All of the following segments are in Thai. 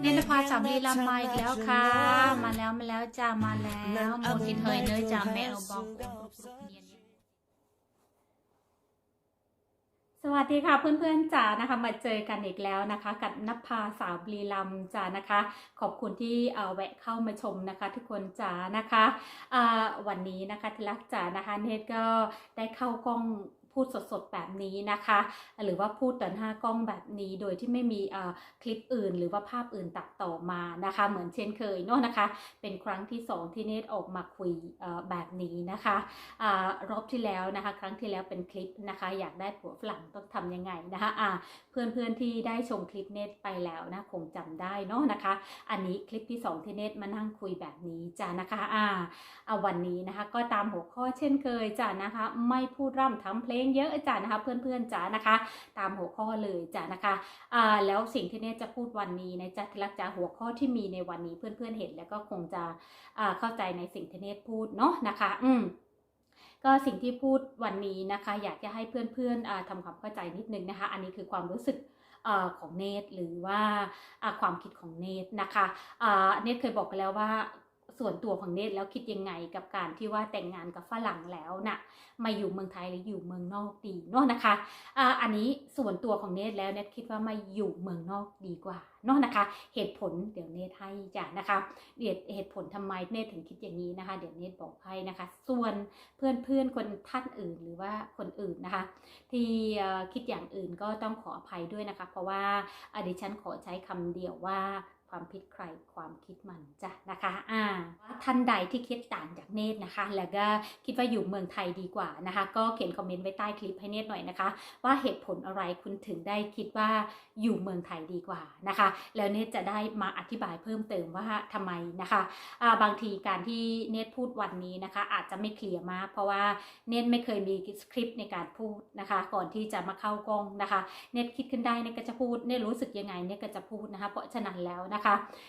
เนนภาสามลีลามาอีกแล้วค่ะ มาแล้วมาแล้วจ้ามาแล้วหมดกินเฮยเนยจ้าแม่เอาบอกสวัสดีค่ะเพื่อนๆจ๋านะคะมาเจอกันอีกแล้วนะคะ กับนภาสาวบลีลัมจ๋านะคะ ขอบคุณที่เอ่อแวะเข้ามาชมนะคะ ทุกคนจ๋านะคะวันนี้นะคะทลักจ๋านะคะเนตก็ได้เข้ากล้อง พูดสดๆแบบนี้นะคะ หรือว่าพูดต่อหน้ากล้องแบบนี้โดยที่ไม่มีเอ่อคลิปอื่น หรือว่าภาพอื่นตัดต่อมานะคะ เหมือนเช่นเคยเนาะนะคะ เป็นครั้งที่สองที่เนตออกมาคุยเอ่อแบบนี้นะคะอารอบที่แล้วนะคะ ครั้งที่แล้วเป็นคลิปนะคะ อยากได้ผัวฝรั่งต้องทำยังไงนะคะอ่าเพื่อนๆที่ได้ชมคลิปเนตไปแล้วนะคงจำได้เนาะนะคะ อันนี้คลิปที่สองที่เนตมานั่งคุยแบบนี้จ้านะคะอ่าวันนี้นะคะ ก็ตามหัวข้อเช่นเคยจ้ะนะคะ ไม่พูดร่ำทำเพลงเยอะจ้ะนะคะ เพื่อนๆจ้ะนะคะ ตามหัวข้อเลยจ้ะนะคะอ่าแล้วสิ่งที่เนี่ยจะพูดวันนี้นะจ๊ะที่รักจ้ะหัวข้อที่มีในวันนี้เพื่อนๆเห็นแล้วก็คงจะอ่าเข้าใจในสิ่งที่เนตพูดเนาะนะคะ อืมก็สิ่งที่พูดวันนี้นะคะ อยากจะให้เพื่อนๆอ่าทำความเข้าใจนิดนึงนะคะ อันนี้คือความรู้สึกของเนตหรือว่าความคิดของเนตนะคะเนตเคยบอกไปแล้วว่า ส่วนตัวของเนตแล้วคิดยังไงกับการที่ว่าแต่งงานกับฝรั่งแล้วนะ่ะมาอยู่เมืองไทยหรืออยู่เมืองนอกดีเนาะนะคะอ่าอันนี้ส่วนตัวของเนตแล้วเนตคิดว่ามาอยู่เมืองนอกดีกว่าเนาะนะคะ เหตุผลเดี๋ยวเนตให้จ้ะนะคะเดี๋ยวเหตุผลทำไมเนตถึงคิดอย่างนี้นะคะ เดี๋ยวเนตบอกให้นะคะ ส่วนเพื่อนเพื่อนคนท่านอื่นหรือว่าคนอื่นนะคะ ที่คิดอย่างอื่นก็ต้องขออภัยด้วยนะคะ เพราะว่าอดิฉันขอใช้คำเดียวว่า ความคิดใครความคิดมันจ้ะนะคะอ่าท่านใดที่คิดต่างจากเนตนะคะ แล้วก็คิดว่าอยู่เมืองไทยดีกว่านะคะ ก็เขียนคอมเมนต์ไว้ใต้คลิปให้เนตหน่อยนะคะ ว่าเหตุผลอะไรคุณถึงได้คิดว่าอยู่เมืองไทยดีกว่านะคะ แล้วเนตจะได้มาอธิบายเพิ่มเติมว่าทำไมนะคะอ่าบางทีการที่เนตพูดวันนี้นะคะ อาจจะไม่เคลียร์มาก เพราะว่าเนตไม่เคยมีสคริปต์ในการพูดนะคะ ก่อนที่จะมาเข้ากล้องนะคะ เนตคิดขึ้นได้เนตก็จะพูดเนตรู้สึกยังไงเนตก็จะพูดนะคะ เพราะฉะนั้นแล้วนะคะ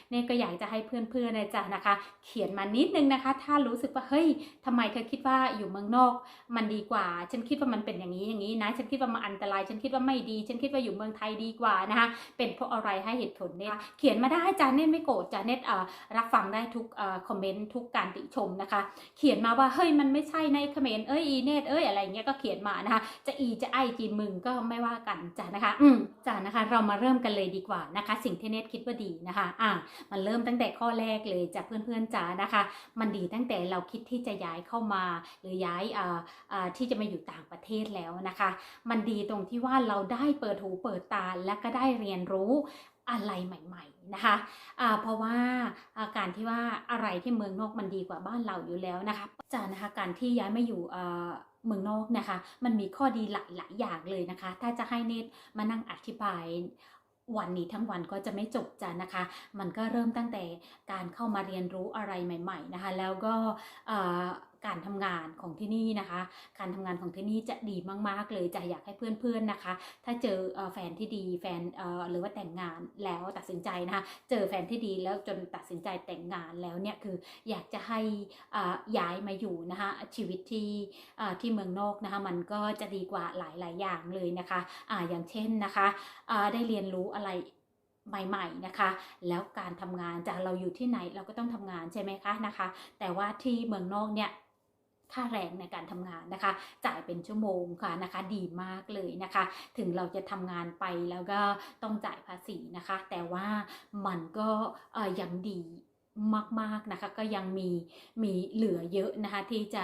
เนตก็อยากจะให้เพื่อนๆนะจ๊ะนะคะ เขียนมานิดนึงนะคะ ถ้ารู้สึกว่าเฮ้ยทำไมเธอคิดว่าอยู่เมืองนอกมันดีกว่า ฉันคิดว่ามันเป็นอย่างนี้อย่างนี้นะ ฉันคิดว่ามันอันตราย ฉันคิดว่าไม่ดี ฉันคิดว่าอยู่เมืองไทยดีกว่านะคะ เป็นเพราะอะไรให้เหตุผลเนตเขียนมาได้จ้าเนตไม่โกรธจ้าเน่รับฟังได้ทุกคอมเมนต์ทุกการติชมนะคะ เขียนมาว่าเฮ้ยมันไม่ใช่ในคอมเมนต์เอ้ยอีเนตเอ้ยอะไรเงี้ยก็เขียนมานะคะ จะอีจะไอจีมึงก็ไม่ว่ากันจ้ะนะคะ อืมจ้ะนะคะ เรามาเริ่มกันเลยดีกว่านะคะ สิ่งที่เนตคิดว่าดีนะคะอ่ามันเริ่มตั้งแต่ข้อแรกเลยจ้ะเพื่อนๆจ๋านะคะ มันดีตั้งแต่เราคิดที่จะย้ายเข้ามา หรือย้ายอ่าอ่าที่จะมาอยู่ต่างประเทศแล้วนะคะ มันดีตรงที่ว่าเราได้เปิดหูเปิดตาและก็ได้เรียนรู้อะไรใหม่ๆนะคะอ่าเพราะว่าาการที่ว่าอะไรที่เมืองนอกมันดีกว่าบ้านเราอยู่แล้วนะคะจ้านะคะการที่ย้ายมาอยู่เมืองนอกนะคะ มันมีข้อดีหลายๆอย่างเลยนะคะ ถ้าจะให้เนตมานั่งอธิบาย วันนี้ทั้งวันก็จะไม่จบจ้ะนะคะ มันก็เริ่มตั้งแต่การเข้ามาเรียนรู้อะไรใหม่ ๆ นะคะ แล้วก็ การทำงานของที่นี่นะคะ การทำงานของที่นี่จะดีมากๆเลยจะอยากให้เพื่อนๆนะคะ ถ้าเจอแฟนที่ดีแฟนหรือว่าแต่งงานแล้วตัดสินใจนะคะเจอแฟนที่ดีแล้วจนตัดสินใจแต่งงานแล้วเนี่ยคืออยากจะให้ย้ายมาอยู่นะคะชีวิตที่ที่เมืองนอกนะคะมันก็จะดีกว่าหลายๆอย่างเลยนะคะอ่าอย่างเช่นนะคะอ่าได้เรียนรู้อะไรใหม่ๆนะคะ แล้วการทำงานจากเราอยู่ที่ไหนเราก็ต้องทำงานใช่ไหมคะนะคะ แต่ว่าที่เมืองนอกเนี่ย ค่าแรงในการทำงานนะคะ จ่ายเป็นชั่วโมงค่ะนะคะ ดีมากเลยนะคะ ถึงเราจะทำงานไปแล้วก็ต้องจ่ายภาษีนะคะ แต่ว่ามันก็ยังดีมากๆนะคะก็ยังมีมีเหลือเยอะนะคะที่จะ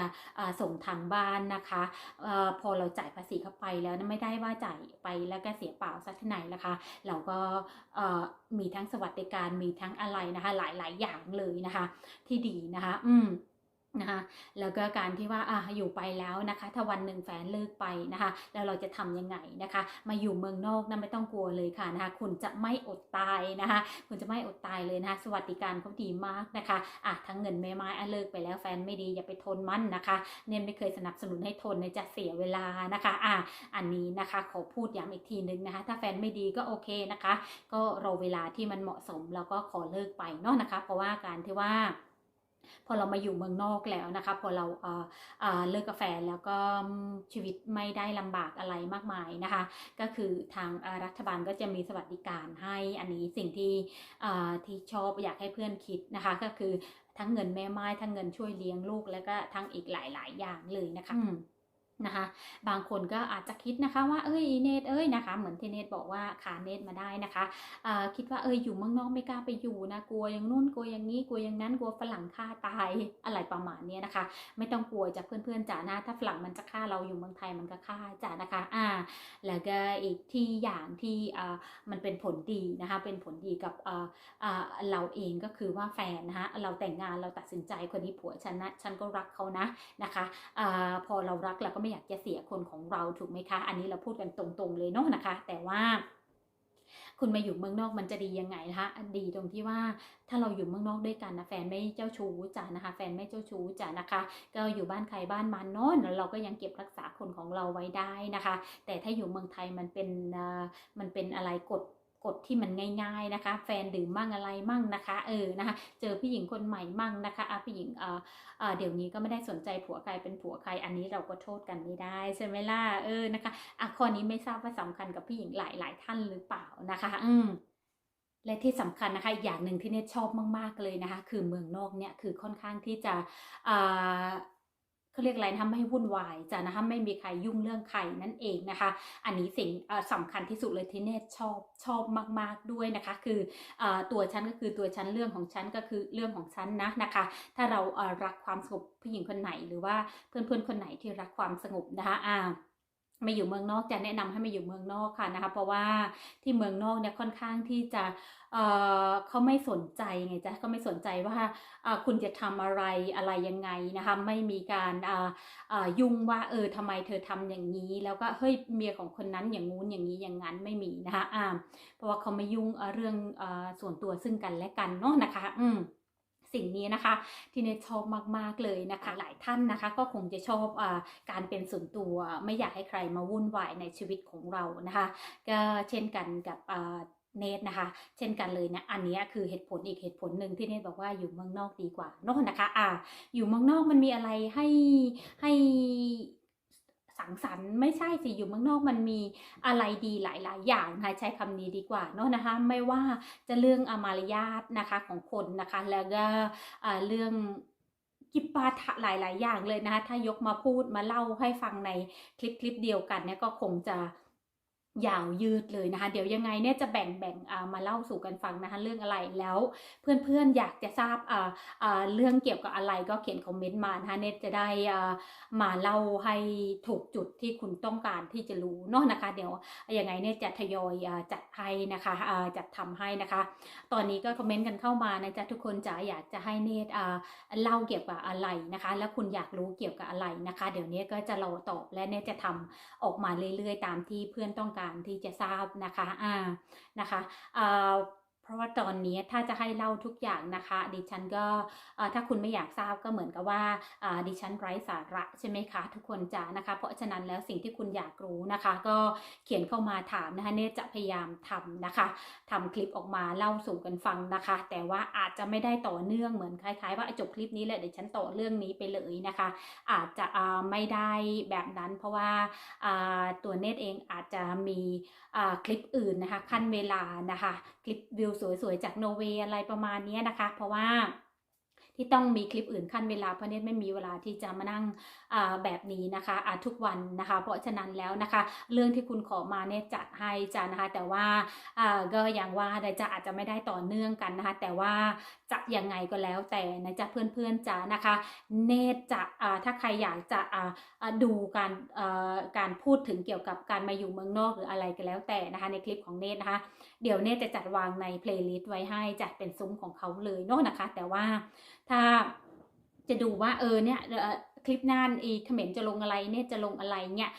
ส่งทางบ้านนะคะอพอเราจ่ายภาษีเข้าไปแล้วไม่ได้ว่าจ่ายไปแล้วก็เสียเปล่าสักที่ไหนนะคะ เราก็มีทั้งสวัสดิการมีทั้งอะไรนะคะ หลายๆอย่างเลยนะคะ ที่ดีนะคะ อืม นะคะแล้วก็การที่ว่าอะอยู่ไปแล้วนะคะ ถ้าวันหนึ่งแฟนเลิกไปนะคะ แล้วเราจะทำยังไงนะคะ มาอยู่เมืองนอกนะไม่ต้องกลัวเลยค่ะนะคะ คุณจะไม่อดตายนะคะ คุณจะไม่อดตายเลยนะคะ สวัสดิการเขาดีมากนะคะอะทั้งเงินแม่ไม้อะเลิกไปแล้วแฟนไม่ดีอย่าไปทนมั่นนะคะ เนี่ยไม่เคยสนับสนุนให้ทนเนี่ยจะเสียเวลานะคะอะอันนี้นะคะขอพูดย้ำอีกทีนึงนะคะ ถ้าแฟนไม่ดีก็โอเคนะคะ ก็รอเวลาที่มันเหมาะสมแล้วก็ขอเลิกไปเนาะนะคะ เพราะว่าการที่ว่า พอเรามาอยู่เมืองนอกแล้วนะคะพอเราเลิกกาแฟแล้วก็ชีวิตไม่ได้ลำบากอะไรมากมายนะคะ ก็คือทางรัฐบาลก็จะมีสวัสดิการให้อันนี้สิ่งที่ที่ชอบอยากให้เพื่อนคิดนะคะ ก็คือทั้งเงินแม่ไม้ทั้งเงินช่วยเลี้ยงลูกแล้วก็ทั้งอีกหลาย ๆ อย่างเลยนะคะ นะคะ บางคนก็อาจจะคิดนะคะว่าเอ้ยเนตเอ้ยนะคะ เหมือนที่เนตบอกว่าขาเนตมาได้นะคะคิดว่าเอ้ยอยู่เมืองนอกไม่กล้าไปอยู่นะกลัวอย่างนู่นกลัวอย่างนี้กลัวอย่างนั้นกลัวฝรั่งฆ่าตายอะไรประมาณนี้นะคะ ไม่ต้องกลัวจากเพื่อนๆจ๋านะถ้าฝรั่งมันจะฆ่าเราอยู่เมืองไทยมันก็ฆ่าจ๋านะคะอ่าแล้วก็อีกที่อย่างที่มันเป็นผลดีนะคะเป็นผลดีกับเราเองก็คือว่าแฟนนะคะเราแต่งงานเราตัดสินใจคนนี้ผัวฉันนะฉันก็รักเขานะนะคะอพอเรารักเราก็ไม่อยากจะเสียคนของเราถูกไหมคะ อันนี้เราพูดกันตรงๆเลยเนาะนะคะ แต่ว่าคุณมาอยู่เมืองนอกมันจะดียังไงนะคะดีตรงที่ว่าถ้าเราอยู่เมืองนอกด้วยกันนะแฟนไม่เจ้าชู้จ้ะนะคะ แฟนไม่เจ้าชู้จ้ะนะคะ ก็อยู่บ้านใครบ้านมันเนาะแล้วเราก็ยังเก็บรักษาคนของเราไว้ได้นะคะ แต่ถ้าอยู่เมืองไทยมันเป็นมันเป็นอะไรกฎ กฎที่มันง่ายๆนะคะ แฟนดื่มมั่งอะไรมั่งนะคะ เออนะคะ เจอผู้หญิงคนใหม่มั่งนะคะอะผู้หญิงเออเออเดี๋ยวนี้ก็ไม่ได้สนใจผัวใครเป็นผัวใครอันนี้เราก็โทษกันไม่ได้ใช่ไหมล่ะเออนะคะอะข้อนี้ไม่ทราบว่าสำคัญกับผู้หญิงหลายๆท่านหรือเปล่านะคะ อืมและที่สำคัญนะคะอีกอย่างหนึ่งที่เนตชอบมาก ๆเลยนะคะ คือเมืองนอกเนี่ยคือค่อนข้างที่จะอ่า เขาเรียกอะไรนะไม่วุ่นวายจะนะคะไม่มีใครยุ่งเรื่องใครนั่นเองนะคะ อันนี้สิ่งเอ่อสำคัญที่สุดเลยที่เนตชอบชอบมาก ๆด้วยนะคะ คืออตัวฉันก็คือตัวฉันเรื่องของฉันก็คือเรื่องของฉันนะนะคะ ถ้าเรารักความสงบผู้หญิงคนไหนหรือว่าเพื่อนๆคนไหนที่รักความสงบนะคะอ่า มาอยู่เมืองนอกจะแนะนำให้มาอยู่เมืองนอกค่ะนะคะ เพราะว่าที่เมืองนอกเนี่ยค่อนข้างที่จะเอ่อเขาไม่สนใจไงจ๊ะก็ไม่สนใจว่าคุณจะทำอะไรอะไรยังไงนะคะไม่มีการอ่อเอ่อยุ่งว่าเออทำไมเธอทำอย่างนี้ แล้วก็เฮ้ยเมียของคนนั้นอย่างงู้นอย่างนี้อย่างนั้นไม่มีนะคะอ่าเพราะว่าเขาไม่ยุ่งเรื่องส่วนตัวซึ่งกันและกันเนาะนะคะ อืม สิ่งนี้นะคะที่เนทชอบมากๆเลยนะคะ หลายท่านนะคะ ก็คงจะชอบอการเป็นส่วนตัวไม่อยากให้ใครมาวุ่นวายในชีวิตของเรานะคะ ก็เช่นกันกับเนทนะคะ เช่นกันเลยนะอันนี้คือเหตุผลอีกเหตุผลหนึ่งที่เนทบอกว่าอยู่เมืองนอกดีกว่าเนอะนะคะ อ่า อยู่เมืองนอกมันมีอะไรให้ให้ สังสรรค์ไม่ใช่สิอยู่เมืองนอกมันมีอะไรดีหลาย ๆ อย่างนะใช้คำนี้ดีกว่าเนาะนะคะ ไม่ว่าจะเรื่องอมารยาทนะคะของคนนะคะ แล้วก็เรื่องกิปาถะหลาย ๆ อย่างเลยนะคะถ้ายกมาพูดมาเล่าให้ฟังในคลิปคลิปเดียวกันเนี่ยก็คงจะ ยาวยืดเลยนะคะ เดี๋ยวยังไงเนี่ยจะแบ่งแบ่งมาเล่าสู่กันฟังนะคะเรื่องอะไรแล้ว เพื่อนๆอยากจะทราบเรื่องเกี่ยวกับอะไรก็เขียนคอมเมนต์มานะคะเนตจะได้มาเล่าให้ถูกจุดที่คุณต้องการที่จะรู้เนาะนะคะ เดี๋ยวยังไงเนี่ยจะทยอยจัดให้นะคะจัดทำให้นะคะ ตอนนี้ก็คอมเมนต์กันเข้ามานะจ๊ะทุกคนจ๋าอยากจะให้เนตอ่เล่าเกี่ยวกับอะไรนะคะ แล้วคุณอยากรู้เกี่ยวกับอะไรนะคะ เดี๋ยวเนตก็จะรอตอบและเนตจะทำออกมาเรื่อยๆ ตามที่เพื่อนต้องการการที่จะทราบนะคะอ่านะคะอ่า ราะว่าตอนนี้ถ้าจะให้เล่าทุกอย่างนะคะ ดิฉันก็ถ้าคุณไม่อยากทราบก็เหมือนกับว่าดิฉันไร้สาระใช่ไหมคะ ทุกคนจ๋านะคะ เพราะฉะนั้นแล้วสิ่งที่คุณอยากรู้นะคะ ก็เขียนเข้ามาถามนะคะเนตจะพยายามทำนะคะทำคลิปออกมาเล่าสู่กันฟังนะคะ แต่ว่าอาจจะไม่ได้ต่อเนื่องเหมือนคล้ายๆ ว่าจบคลิปนี้แล้วเดี๋ยวฉันต่อเรื่องนี้ไปเลยนะคะ อาจจะไม่ได้แบบนั้น เพราะว่าตัวเนตเองอาจจะมีคลิปอื่นนะคะ ขั้นเวลานะคะคลิปวิวสวยๆจากโนเวย์อะไรประมาณนี้นะคะ เพราะว่า ที่ต้องมีคลิปอื่นขั้นเวลาเพราะเนตไม่มีเวลาที่จะมานั่งแบบนี้นะคะอาทุกวันนะคะ เพราะฉะนั้นแล้วนะคะ เรื่องที่คุณขอมาเนี่ยจัดให้จ้านะคะ แต่ว่าก็อย่างว่าเดี๋ยวจะอาจจะไม่ได้ต่อเนื่องกันนะคะ แต่ว่าจะยังไงก็แล้วแต่นะจ๊ะเพื่อนๆจ้านะคะ เนตจะถ้าใครอยากจะดูการการพูดถึงเกี่ยวกับการมาอยู่เมืองนอกหรืออะไรก็แล้วแต่นะคะ ในคลิปของเนตนะคะ เดี๋ยวเนตจะจัดวางในเพลย์ลิสต์ไว้ให้จัดเป็นซุ้มของเขาเลยเนาะนะคะ แต่ว่าถ้าจะดูว่าเออเนี่ยคลิปหน้าอีเขมรจะลงอะไรเนี่ยจะลงอะไรเนี่ย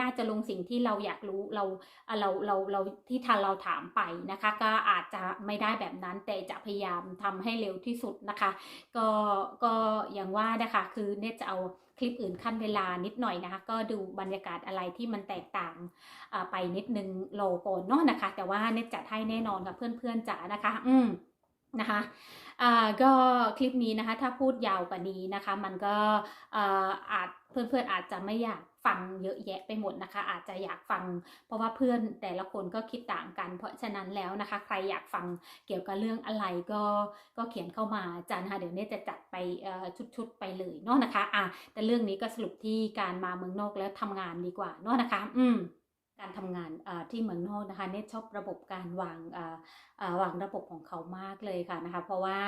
น่าจะลงสิ่งที่เราอยากรู้เราอ่าเราเราเราที่ทันเราถามไปนะคะ ก็อาจจะไม่ได้แบบนั้นแต่จะพยายามทำให้เร็วที่สุดนะคะ ก็ก็อย่างว่านะคะคือเนตจะเอาคลิปอื่นขั้นเวลานิดหน่อยนะคะ ก็ดูบรรยากาศอะไรที่มันแตกต่างไปนิดนึงโลโกอนเนาะนะคะ แต่ว่าเนตจัดให้แน่นอนกับเพื่อนๆจ๋านะคะ อืม นะคะอ่าก็คลิปนี้นะคะ ถ้าพูดยาวกว่านี้นะคะ มันก็อ่าอาจเพื่อนๆอาจจะไม่อยากฟังเยอะแยะไปหมดนะคะ อาจจะอยากฟัง เพราะว่าเพื่อนแต่ละคนก็คิดต่างกัน เพราะฉะนั้นแล้วนะคะ ใครอยากฟังเกี่ยวกับเรื่องอะไรก็ก็เขียนเข้ามาอาจานะคะเดี๋ยวเนี้จะจัดไปชุดๆไปเลยเนาะนะคะอะแต่เรื่องนี้ก็สรุปที่การมาเมืองนอกแล้วทำงานดีกว่าเนาะนะคะ อืม การทำงานที่เมืองนอกนะคะเนตชอบระบบการวางวางระบบของเขามากเลยค่ะนะคะเพราะว่า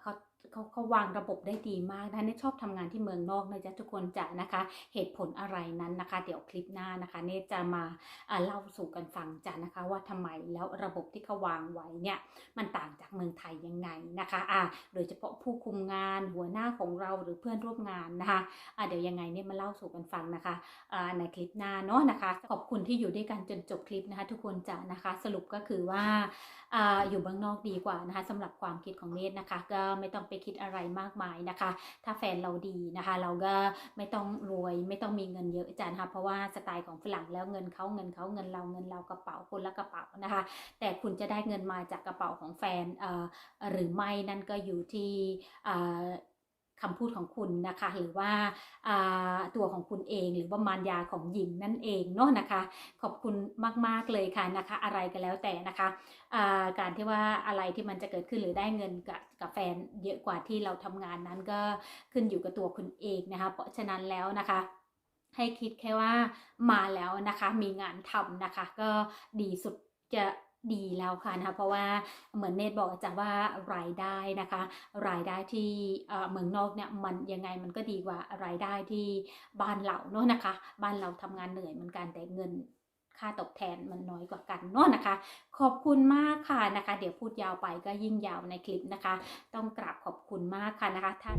เขา เขาเขาวางระบบได้ดีมากนะคะเนตชอบทำงานที่เมืองนอกนะจ๊ะทุกคนจะนะคะ เหตุผลอะไรนั้นนะคะ เดี๋ยวคลิปหน้านะคะเนตจะมาเล่าสู่กันฟังจ้ะนะคะ ว่าทำไมแล้วระบบที่เขาวางไว้เนี่ยมันต่างจากเมืองไทยยังไงนะคะอ่าโดยเฉพาะผู้คุมงานหัวหน้าของเราหรือเพื่อนร่วมงานนะคะอ่าเดี๋ยวยังไงเนี่ยมาเล่าสู่กันฟังนะคะอ่าในคลิปหน้าเนาะนะคะ ขอบคุณที่อยู่ด้วยกันจนจบคลิปนะคะ ทุกคนจะนะคะสรุปก็คือว่า ออยู่เบ้างนอกดีกว่านะคะสำหรับความคิดของเนตนะคะ ก็ไม่ต้องไปคิดอะไรมากมายนะคะ ถ้าแฟนเราดีนะคะ เราก็ไม่ต้องรวยไม่ต้องมีเงินเยอะจานค่ะเพราะว่าสไตล์ของฝรั่งแล้วเงินเขาเงินเขาเงินเราเงินเรากระเป๋าคนละกระเป๋านะคะ แต่คุณจะได้เงินมาจากกระเป๋าของแฟนเอ่อหรือไม่นั่นก็อยู่ที่อ่า คำพูดของคุณนะคะ หรือว่าาตัวของคุณเอง หรือว่ามารยาของหญิงนั่นเองเนาะนะคะ ขอบคุณมากๆเลยค่ะนะคะ อะไรก็แล้วแต่นะคะาการที่ว่าอะไรที่มันจะเกิดขึ้นหรือได้เงินกับกับแฟนเยอะกว่าที่เราทำงานนั้นก็ขึ้นอยู่กับตัวคุณเองนะคะ เพราะฉะนั้นแล้วนะคะให้คิดแค่ว่ามาแล้วนะคะ มีงานทำนะคะ ก็ดีสุดจะ ดีแล้วค่ะนะคะเพราะว่าเหมือนเนตบอกอาจารย์ว่ารายได้นะคะ รายได้ที่เมืองนอกเนี่ยมันยังไงมันก็ดีกว่ารายได้ที่บ้านเราเนาะนะคะ บ้านเราทำงานเหนื่อยเหมือนกันแต่เงินค่าตอบแทนมันน้อยกว่ากันเนาะนะคะ ขอบคุณมากค่ะนะคะ เดี๋ยวพูดยาวไปก็ยิ่งยาวในคลิปนะคะ ต้องกราบขอบคุณมากค่ะนะคะท่าน